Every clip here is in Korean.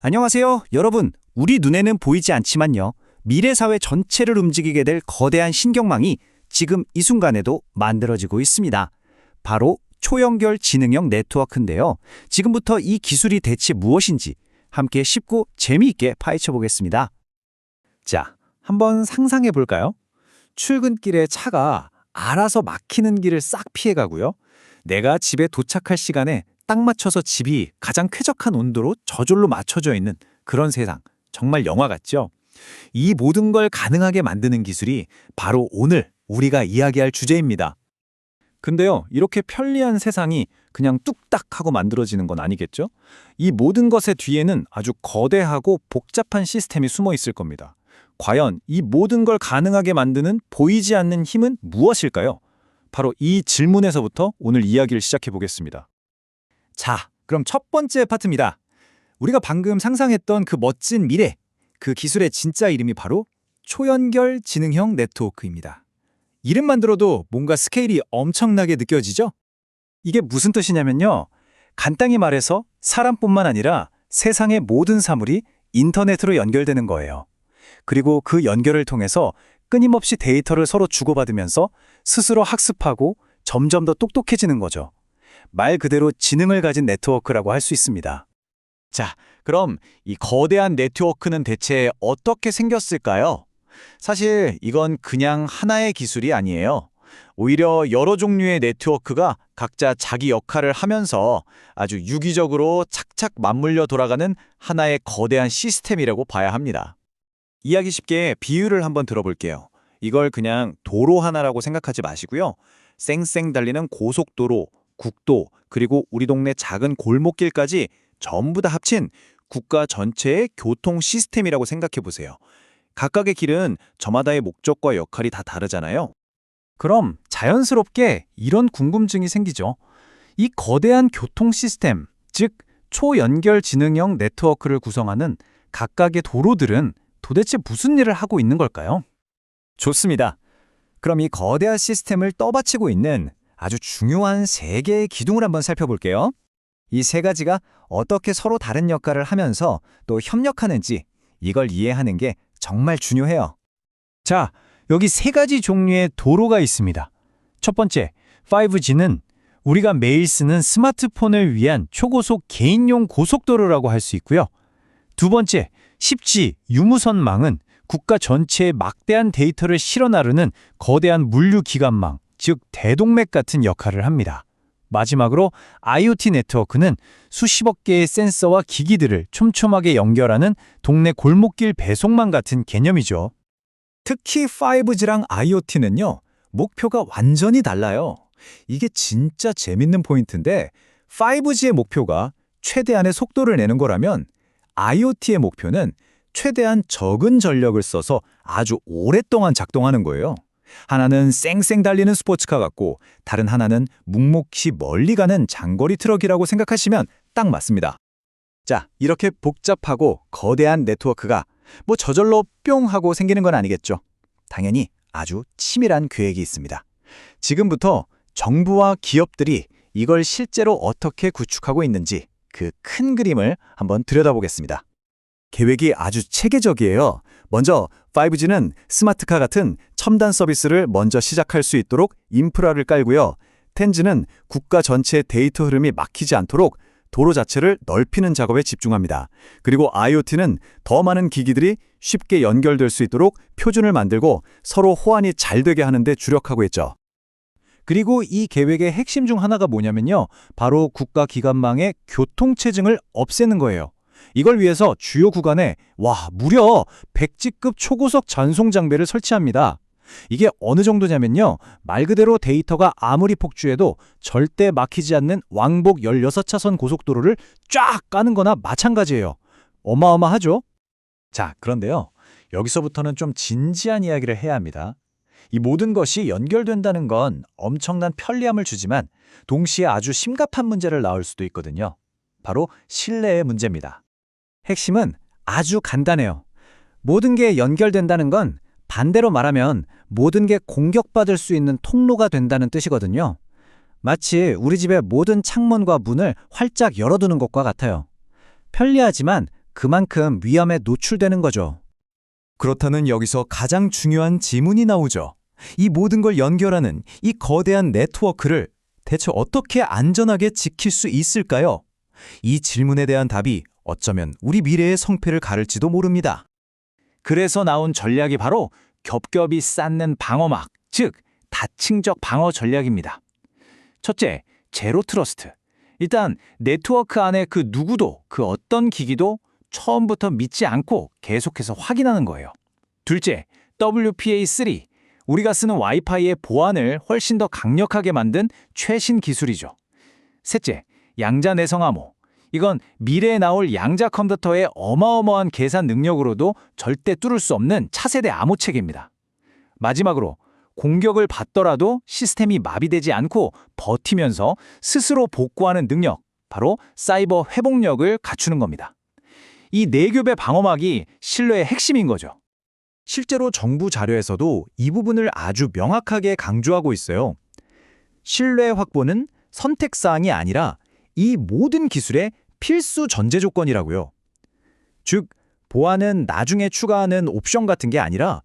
안녕하세요. 여러분, 우리 눈에는 보이지 않지만요. 미래 사회 전체를 움직이게 될 거대한 신경망이 지금 이 순간에도 만들어지고 있습니다. 바로 초연결 지능형 네트워크인데요. 지금부터 이 기술이 대체 무엇인지 함께 쉽고 재미있게 파헤쳐 보겠습니다. 자, 한번 상상해 볼까요? 출근길에 차가 알아서 막히는 길을 싹 피해 가고요. 내가 집에 도착할 시간에 딱 맞춰서 집이 가장 쾌적한 온도로 저절로 맞춰져 있는 그런 세상. 정말 영화 같죠? 이 모든 걸 가능하게 만드는 기술이 바로 오늘 우리가 이야기할 주제입니다. 근데요, 이렇게 편리한 세상이 그냥 뚝딱 하고 만들어지는 건 아니겠죠? 이 모든 것의 뒤에는 아주 거대하고 복잡한 시스템이 숨어 있을 겁니다. 과연 이 모든 걸 가능하게 만드는 보이지 않는 힘은 무엇일까요? 바로 이 질문에서부터 오늘 이야기를 시작해 보겠습니다. 자, 그럼 첫 번째 파트입니다. 우리가 방금 상상했던 그 멋진 미래, 그 기술의 진짜 이름이 바로 초연결 지능형 네트워크입니다. 이름만 들어도 뭔가 스케일이 엄청나게 느껴지죠? 이게 무슨 뜻이냐면요. 간단히 말해서 사람뿐만 아니라 세상의 모든 사물이 인터넷으로 연결되는 거예요. 그리고 그 연결을 통해서 끊임없이 데이터를 서로 주고받으면서 스스로 학습하고 점점 더 똑똑해지는 거죠. 말 그대로 지능을 가진 네트워크라고 할 수 있습니다. 자, 그럼 이 거대한 네트워크는 대체 어떻게 생겼을까요? 사실 이건 그냥 하나의 기술이 아니에요. 오히려 여러 종류의 네트워크가 각자 자기 역할을 하면서 아주 유기적으로 착착 맞물려 돌아가는 하나의 거대한 시스템이라고 봐야 합니다. 이야기 쉽게 비유를 한번 들어볼게요. 이걸 그냥 도로 하나라고 생각하지 마시고요. 쌩쌩 달리는 고속도로, 국도, 그리고 우리 동네 작은 골목길까지 전부 다 합친 국가 전체의 교통 시스템이라고 생각해 보세요. 각각의 길은 저마다의 목적과 역할이 다 다르잖아요. 그럼 자연스럽게 이런 궁금증이 생기죠. 이 거대한 교통 시스템, 즉 초연결 지능형 네트워크를 구성하는 각각의 도로들은 도대체 무슨 일을 하고 있는 걸까요? 좋습니다. 그럼 이 거대한 시스템을 떠받치고 있는 아주 중요한 세 개의 기둥을 한번 살펴볼게요. 이 세 가지가 어떻게 서로 다른 역할을 하면서 또 협력하는지 이걸 이해하는 게 정말 중요해요. 자, 여기 세 가지 종류의 도로가 있습니다. 첫 번째, 5G는 우리가 매일 쓰는 스마트폰을 위한 초고속 개인용 고속도로라고 할 수 있고요. 두 번째, 10G 유무선망은 국가 전체에 막대한 데이터를 실어 나르는 거대한 물류 기관망, 즉 대동맥 같은 역할을 합니다. 마지막으로 IoT 네트워크는 수십억 개의 센서와 기기들을 촘촘하게 연결하는 동네 골목길 배송망 같은 개념이죠. 특히 5G랑 IoT는요, 목표가 완전히 달라요. 이게 진짜 재밌는 포인트인데, 5G의 목표가 최대한의 속도를 내는 거라면, IoT의 목표는 최대한 적은 전력을 써서 아주 오랫동안 작동하는 거예요. 하나는 쌩쌩 달리는 스포츠카 같고 다른 하나는 묵묵히 멀리 가는 장거리 트럭이라고 생각하시면 딱 맞습니다. 자, 이렇게 복잡하고 거대한 네트워크가 뭐 저절로 뿅 하고 생기는 건 아니겠죠. 당연히 아주 치밀한 계획이 있습니다. 지금부터 정부와 기업들이 이걸 실제로 어떻게 구축하고 있는지 그 큰 그림을 한번 들여다보겠습니다. 계획이 아주 체계적이에요. 먼저 5G는 스마트카 같은 첨단 서비스를 먼저 시작할 수 있도록 인프라를 깔고요. 텐즈는 국가 전체 데이터 흐름이 막히지 않도록 도로 자체를 넓히는 작업에 집중합니다. 그리고 IoT는 더 많은 기기들이 쉽게 연결될 수 있도록 표준을 만들고 서로 호환이 잘 되게 하는 데 주력하고 있죠. 그리고 이 계획의 핵심 중 하나가 뭐냐면요. 바로 국가 기관망의 교통체증을 없애는 거예요. 이걸 위해서 주요 구간에 와 무려 100G급 초고속 전송 장비를 설치합니다. 이게 어느 정도냐면요. 말 그대로 데이터가 아무리 폭주해도 절대 막히지 않는 왕복 16차선 고속도로를 쫙 까는 거나 마찬가지예요. 어마어마하죠? 자, 그런데요. 여기서부터는 좀 진지한 이야기를 해야 합니다. 이 모든 것이 연결된다는 건 엄청난 편리함을 주지만 동시에 아주 심각한 문제를 낳을 수도 있거든요. 바로 신뢰의 문제입니다. 핵심은 아주 간단해요. 모든 게 연결된다는 건 반대로 말하면 모든 게 공격받을 수 있는 통로가 된다는 뜻이거든요. 마치 우리 집의 모든 창문과 문을 활짝 열어두는 것과 같아요. 편리하지만 그만큼 위험에 노출되는 거죠. 그렇다면 여기서 가장 중요한 지문이 나오죠. 이 모든 걸 연결하는 이 거대한 네트워크를 대체 어떻게 안전하게 지킬 수 있을까요? 이 질문에 대한 답이 어쩌면 우리 미래의 성패를 가를지도 모릅니다. 그래서 나온 전략이 바로 겹겹이 쌓는 방어막, 즉 다층적 방어 전략입니다. 첫째, 제로 트러스트. 일단 네트워크 안에 그 누구도 그 어떤 기기도 처음부터 믿지 않고 계속해서 확인하는 거예요. 둘째, WPA3. 우리가 쓰는 와이파이의 보안을 훨씬 더 강력하게 만든 최신 기술이죠. 셋째, 양자 내성 암호. 이건 미래에 나올 양자 컴퓨터의 어마어마한 계산 능력으로도 절대 뚫을 수 없는 차세대 암호 체계입니다. 마지막으로 공격을 받더라도 시스템이 마비되지 않고 버티면서 스스로 복구하는 능력, 바로 사이버 회복력을 갖추는 겁니다. 이 네겹의 방어막이 신뢰의 핵심인 거죠. 실제로 정부 자료에서도 이 부분을 아주 명확하게 강조하고 있어요. 신뢰 확보는 선택사항이 아니라 이 모든 기술의 필수 전제 조건이라고요. 즉, 보안은 나중에 추가하는 옵션 같은 게 아니라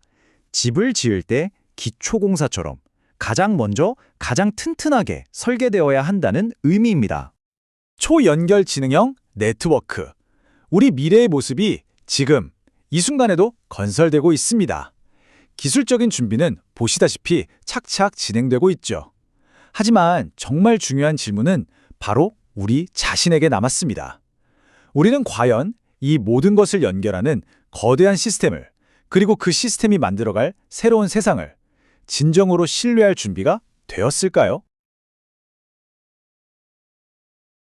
집을 지을 때 기초공사처럼 가장 먼저 가장 튼튼하게 설계되어야 한다는 의미입니다. 초연결 지능형 네트워크. 우리 미래의 모습이 지금 이 순간에도 건설되고 있습니다. 기술적인 준비는 보시다시피 착착 진행되고 있죠. 하지만 정말 중요한 질문은 바로 우리 자신에게 남았습니다. 우리는 과연 이 모든 것을 연결하는 거대한 시스템을 그리고 그 시스템이 만들어갈 새로운 세상을 진정으로 신뢰할 준비가 되었을까요?